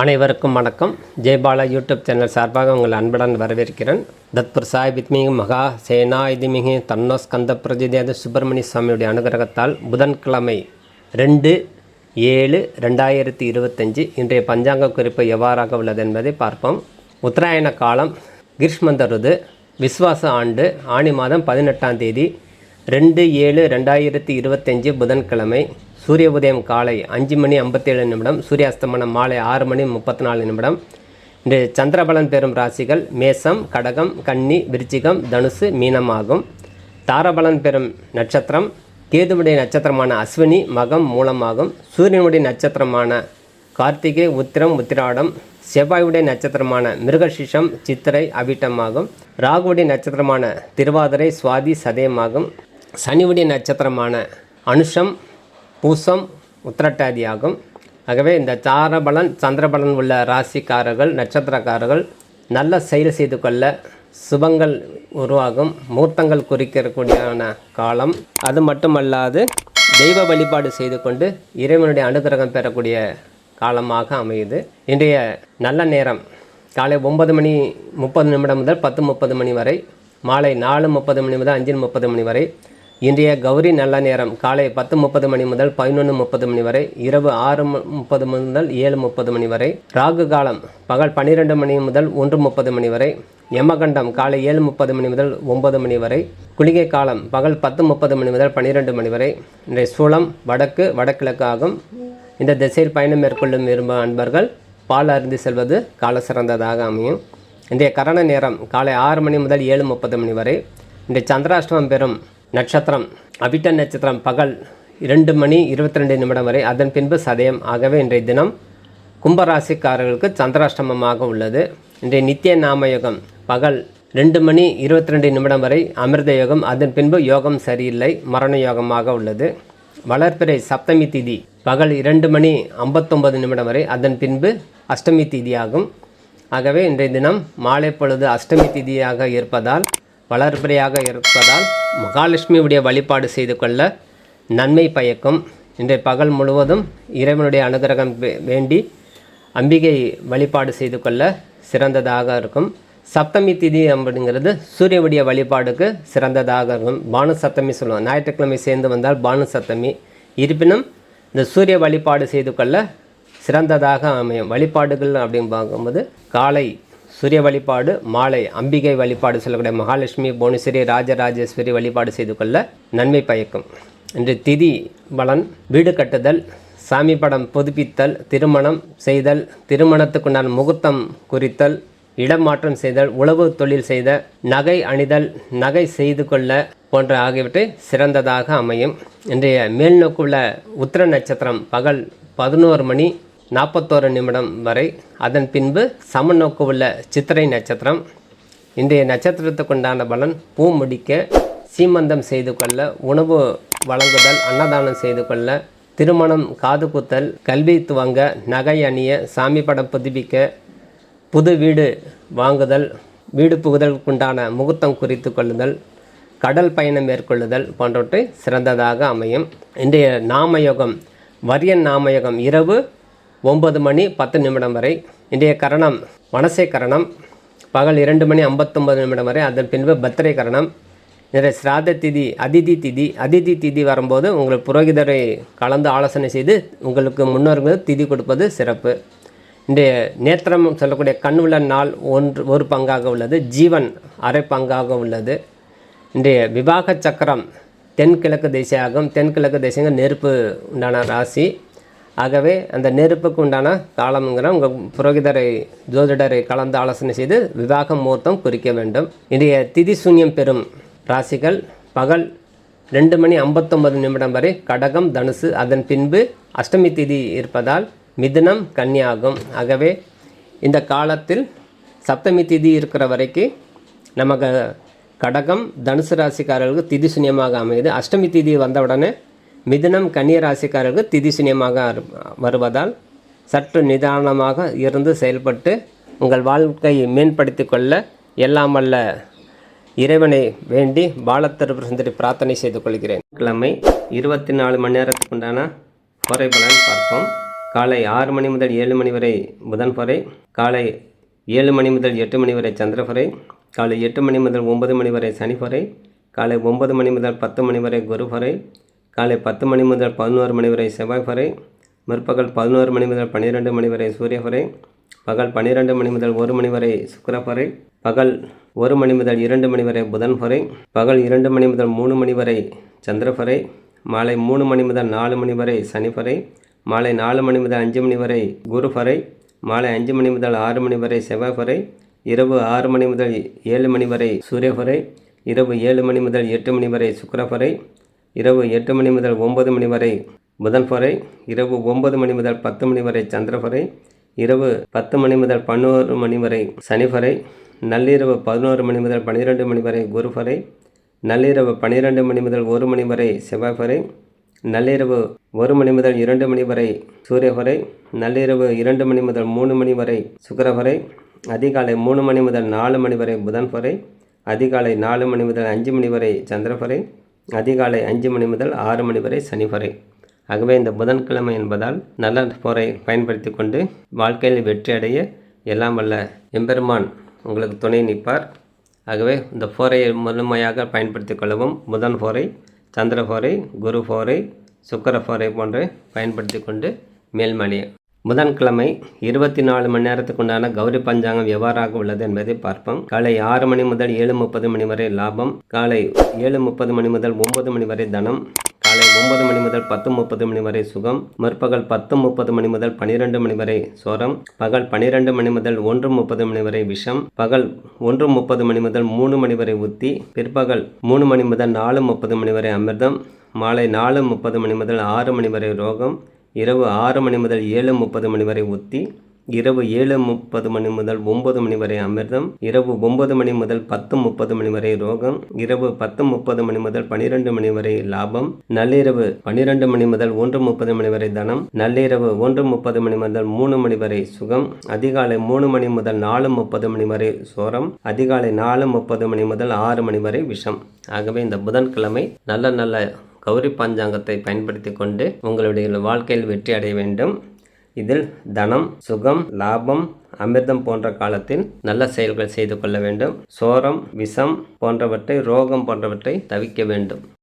அனைவருக்கும் வணக்கம். Jaibala YouTube channel சார்பாக உங்கள் அன்புடன் வரவேற்கிறேன். தத்பர் சாய் வித்மிகு மகா சேனா இதுமிகு தன்னோ ஸ்கந்த பிரதிதேத சுப்பிரமணிய சுவாமியுடைய அனுகிரகத்தால் புதன்கிழமை ரெண்டு ஏழு ரெண்டாயிரத்தி இருபத்தஞ்சு இன்றைய பஞ்சாங்க குறிப்பு எவ்வாறாக உள்ளது என்பதை பார்ப்போம். உத்தராயண காலம் கிரீஷ்மந்த ருது விஸ்வாச ஆண்டு ஆணி மாதம் பதினெட்டாம் தேதி ரெண்டு ஏழு ரெண்டாயிரத்தி இருபத்தஞ்சு புதன்கிழமை சூரிய உதயம் காலை அஞ்சு மணி ஐம்பத்தேழு நிமிடம் சூரியாஸ்தமனம் மாலை ஆறு மணி முப்பத்தி நாலு நிமிடம். இன்று சந்திரபலன் பெறும் ராசிகள் மேசம் கடகம் கன்னி விருச்சிகம் தனுசு மீனம் ஆகும் தாரபலன் பெறும் நட்சத்திரம் கேதுவுடைய நட்சத்திரமான அஸ்வினி மகம் மூலமாகும். சூரியனுடைய நட்சத்திரமான கார்த்திகை உத்திரம் உத்திராடம் செவ்வாயுடைய நட்சத்திரமான மிருகசிஷம் சித்திரை அவிட்டமாகும். ராகுவுடைய நட்சத்திரமான திருவாதிரை சுவாதி சதயமாகும். சனிவுடைய நட்சத்திரமான அனுஷம் பூசம் உத்திரட்டாதியாகும். ஆகவே இந்த சாரபலன் சந்திரபலன் உள்ள ராசிக்காரர்கள் நட்சத்திரக்காரர்கள் நல்ல செயல் செய்து கொள்ள சுபங்கள் உருவாகும். மூர்த்தங்கள் குறிக்கக்கூடியான காலம். அது மட்டுமல்லாது தெய்வ வழிபாடு செய்து கொண்டு இறைவனுடைய அனுகிரகம் பெறக்கூடிய காலமாக அமையுது. இன்றைய நல்ல நேரம். காலை ஒன்பது மணி முப்பது நிமிடம் முதல் பத்து முப்பது மணி வரை மாலை நாலு முப்பது மணி முதல் அஞ்சு முப்பது மணி வரை இன்றைய கௌரி நல்ல நேரம். காலை பத்து முப்பது மணி முதல் பதினொன்று முப்பது மணி வரை இரவு ஆறு முப்பது முதல் ஏழு முப்பது மணி வரை ராகு காலம் பகல் பன்னிரெண்டு மணி முதல் ஒன்று முப்பது மணி வரை யமகண்டம் காலை ஏழு முப்பது மணி முதல் ஒன்பது மணி வரை குளிகை காலம் பகல் பத்து முப்பது மணி முதல் பன்னிரெண்டு மணி வரை. இன்றைய சூளம் வடக்கு வடகிழக்கு ஆகும். இந்த திசையில் பயணம் மேற்கொள்ளும் விரும்பும் அன்பர்கள் பால் அருந்தி செல்வது கால சிறந்ததாக அமையும். இன்றைய கரண நேரம் காலை ஆறு மணி முதல் ஏழு முப்பது மணி வரை. இன்றைய சந்திராஷ்டமம் பெறும் நட்சத்திரம். அபிட்ட நட்சத்திரம் பகல் இரண்டு மணி இருபத்தி ரெண்டு நிமிடம் வரை அதன் பின்பு சதயம். ஆகவே இன்றைய தினம் கும்பராசிக்காரர்களுக்கு சந்திராஷ்டமமாக உள்ளது. இன்றைய நித்திய நாமயோகம் பகல் ரெண்டு மணி இருபத்தி ரெண்டு நிமிடம் வரை அமிர்த யோகம் அதன் பின்பு யோகம் சரியில்லை மரண யோகமாக உள்ளது. வளர்ப்பிறை சப்தமி திதி பகல் இரண்டு மணி ஐம்பத்தொன்பது நிமிடம் வரை அதன் பின்பு அஷ்டமி திதியாகும். ஆகவே இன்றைய தினம் மாலை பொழுது அஷ்டமி திதியாக இருப்பதால் வளர்பிறையாக இருப்பதால் மகாலட்சுமியுடைய வழிபாடு செய்து கொள்ள நன்மை பயக்கும். இன்றைய பகல் முழுவதும் இறைவனுடைய அனுகிரகம் வே- வேண்டி அம்பிகை வழிபாடு செய்து கொள்ள சிறந்ததாக இருக்கும். சப்தமி திதி அப்படிங்கிறது சூரியனுடைய வழிபாடுக்கு சிறந்ததாக இருக்கும். பானு சப்தமி சொல்லுவோம் ஞாயிற்றுக்கிழமை சேர்ந்து வந்தால் பானு சப்தமி. இருப்பினும் இந்த சூரிய வழிபாடு செய்து கொள்ள சிறந்ததாக அமையும். வழிபாடுகள் அப்படின்னு பார்க்கும்போது காலை சூரிய வழிபாடு மாலை அம்பிகை வழிபாடு சொல்லக்கூடிய மகாலட்சுமி புவனேஸ்வரி ராஜராஜேஸ்வரி வழிபாடு செய்து கொள்ள நன்மை பயக்கும். இன்று திதி பலன் வீடு கட்டுதல் சாமி படம் புதுப்பித்தல் திருமணம் செய்தல் திருமணத்துக்குண்டான முகூர்த்தம் குறித்தல் இடமாற்றம் செய்தல் உழவு தொழில் செய்த நகை அணிதல் நகை செய்து கொள்ள போன்ற ஆகியவற்றை சிறந்ததாக அமையும். இன்றைய மேல்நோக்குள்ள உத்திர நட்சத்திரம் பகல் பதினோரு மணி நாற்பத்தோரு நிமிடம் வரை அதன் பின்பு சமநோக்கு உள்ள சித்திரை நட்சத்திரம். இன்றைய நட்சத்திரத்துக்குண்டான பலன் பூ முடிக்க சீமந்தம் செய்து கொள்ள உணவு வழங்குதல் அன்னதானம் செய்து கொள்ள திருமணம் காது குத்தல் கல்வி துவங்க நகை அணிய சாமி படம் புதுப்பிக்க புது வீடு வாங்குதல் வீடு புகுதலுக்குண்டான முகூர்த்தம் குறித்து கொள்ளுதல் கடல் பயணம் மேற்கொள்ளுதல் போன்றவற்றை சிறந்ததாக அமையும். இன்றைய நாமயோகம் வரியன் நாமயோகம் இரவு ஒன்பது மணி பத்து நிமிடம் வரை. இன்றைய கரணம் மனசே கரணம். பகல் இரண்டு மணி ஐம்பத்தொம்பது நிமிடம் வரை. அதன் பின்பு பத்திரை கரணம். இன்றைய சிராத திதி அதிதி திதி அதிதி திதி வரும்போது உங்கள் புரோகிதரை கலந்து ஆலோசனை செய்து உங்களுக்கு முன்னோர்கள் திதி கொடுப்பது சிறப்பு. இன்றைய நேத்திரம் சொல்லக்கூடிய கண் உள்ள நாள் ஒன்று ஒரு பங்காக உள்ளது. ஜீவன் அரை பங்காக உள்ளது. இன்றைய விவாக சக்கரம் தென்கிழக்கு திசையாகும். தென்கிழக்கு திசைங்க நெருப்பு உண்டான ராசி. ஆகவே அந்த நெருப்புக்கு உண்டான காலம்ங்கிற உங்கள் புரோகிதரை ஜோதிடரை கலந்து ஆலோசனை செய்து விவாக முகூர்த்தம் குறிக்க வேண்டும். இன்றைய திதி சூன்யம் பெறும் ராசிகள் பகல் ரெண்டு மணி ஐம்பத்தொம்பது நிமிடம் வரை கடகம் தனுசு. அதன் பின்பு அஷ்டமி திதி இருப்பதால் மிதுனம் கன்னியாகும். ஆகவே இந்த காலத்தில் சப்தமி திதி இருக்கிற வரைக்கும் நமக்கு கடகம் தனுசு ராசிக்காரர்களுக்கு திதி சுனியமாக அமையுது. அஷ்டமி திதி வந்தவுடனே மிதுனம் கன்னிய ராசிக்காரர்களுக்கு திதி சுனியமாக வருவதால் சற்று நிதானமாக இருந்து செயல்பட்டு உங்கள் வாழ்க்கையை மேம்படுத்தி கொள்ள எல்லாம் வல்ல இறைவனை வேண்டி பாலத்திருப்பு சுந்தரி பிரார்த்தனை செய்து கொள்கிறேன். கிழமை இருபத்தி நாலு மணி நேரத்துக்கு உண்டான பொறை பலன் பார்ப்போம். காலை ஆறு மணி முதல் ஏழு மணி வரை புதன் பொறை காலை ஏழு மணி முதல் எட்டு மணி வரை சந்திரபுரை காலை எட்டு மணி முதல் ஒன்பது மணி வரை சனிபுரை காலை ஒன்பது மணி முதல் பத்து மணி வரை குருபுரை காலை பத்து மணி முதல் பதினோரு மணி வரை செவ்வாய்புரை முற்பகல் பதினோரு மணி முதல் பன்னிரெண்டு மணி வரை சூரியபுரை பகல் பன்னிரெண்டு மணி முதல் ஒரு மணி வரை சுக்கரப்பறை பகல் ஒரு மணி முதல் இரண்டு மணி வரை புதன் வரை பகல் இரண்டு மணி முதல் மூணு மணி வரை சந்திரப்பறை மாலை மூணு மணி முதல் நாலு மணி வரை சனிப்பறை மாலை நாலு மணி முதல் அஞ்சு மணி வரை குருப்பறை மாலை அஞ்சு மணி முதல் ஆறு மணி வரை செவ்வாய்ப்பறை இரவு ஆறு மணி முதல் ஏழு மணி வரை சூரியப்பறை இரவு ஏழு மணி முதல் எட்டு மணி வரை சுக்கரப்பறை இரவு எட்டு மணி முதல் ஒன்பது மணி வரை புதன்புரை இரவு ஒன்பது மணி முதல் பத்து மணி வரை சந்திரபுரை இரவு பத்து மணி முதல் பன்னோரு மணி வரை சனிபுரை நள்ளிரவு பதினோரு மணி முதல் பன்னிரெண்டு மணி வரை குருபுரை நள்ளிரவு பன்னிரெண்டு மணி முதல் ஒரு மணி வரை செவ்வாய்புரை நள்ளிரவு ஒரு மணி முதல் இரண்டு மணி வரை சூரியபுரை நள்ளிரவு இரண்டு மணி முதல் மூணு மணி வரை சுக்கிரபுரை அதிகாலை மூணு மணி முதல் நாலு மணி வரை புதன்புரை அதிகாலை நாலு மணி முதல் அஞ்சு மணி வரை சந்திரபறை அதிகாலை அஞ்சு மணி முதல் ஆறு மணி வரை சனி சனிபுரை ஆகவே இந்த புதன்கிழமை என்பதால் நல்ல போரை பயன்படுத்தி கொண்டு வாழ்க்கையில் வெற்றி அடைய எல்லாம் வல்ல எம்பெருமான் உங்களுக்கு துணை நிற்பார். ஆகவே இந்த போரை முழுமையாக பயன்படுத்தி கொள்ளவும் புதன் போரை சந்திர போரை குரு போரை சுக்கர போரை போன்று பயன்படுத்தி கொண்டு மேல்மணி புதன்கிழமை இருபத்தி நாலு மணி நேரத்துக்கு உண்டான கௌரி பஞ்சாங்கம் எவ்வாறாக உள்ளது என்பதை பார்ப்போம். காலை ஆறு மணி முதல் ஏழு முப்பது மணி வரை லாபம். காலை ஏழு முப்பது மணி முதல் ஒன்பது மணி வரை தனம். காலை ஒன்பது மணி முதல் பத்து முப்பது மணி வரை சுகம். முற்பகல் பத்து முப்பது மணி முதல் பனிரெண்டு மணி வரை சோரம். பகல் பனிரெண்டு மணி முதல் ஒன்று முப்பது மணி வரை விஷம். பகல் ஒன்று முப்பது மணி முதல் மூணு மணி வரை உத்தி. பிற்பகல் மூணு மணி முதல் நாலு முப்பது மணி வரை அமிர்தம். மாலை நாலு முப்பது மணி முதல் ஆறு மணி வரை ரோகம். இரவு ஆறு மணி முதல் ஏழு முப்பது மணி வரை ஒத்தி இரவு ஏழு முப்பது மணி முதல் ஒன்பது மணி வரை அமிர்தம் இரவு ஒன்பது மணி முதல் பத்து முப்பது மணி வரை ரோகம் இரவு பத்து முப்பது மணி முதல் பனிரெண்டு மணி வரை லாபம் நள்ளிரவு பனிரெண்டு மணி முதல் ஒன்று முப்பது மணி வரை தனம் நள்ளிரவு ஒன்று முப்பது மணி முதல் மூணு மணி வரை சுகம் அதிகாலை மூணு மணி முதல் நாலு முப்பது மணி வரை சோரம் அதிகாலை நாலு முப்பது மணி முதல் ஆறு மணி வரை விஷம். ஆகவே இந்த புதன்கிழமை நல்ல நல்ல கௌரி பஞ்சாங்கத்தை பயன்படுத்தி கொண்டு உங்களுடைய வாழ்க்கையில் வெற்றி அடைய வேண்டும். இதில் தனம் சுகம் லாபம் அமிர்தம் போன்ற காலத்தில் நல்ல செயல்கள் செய்து கொள்ள வேண்டும். சோரம் விஷம் போன்றவற்றை ரோகம் போன்றவற்றை தவிக்க வேண்டும்.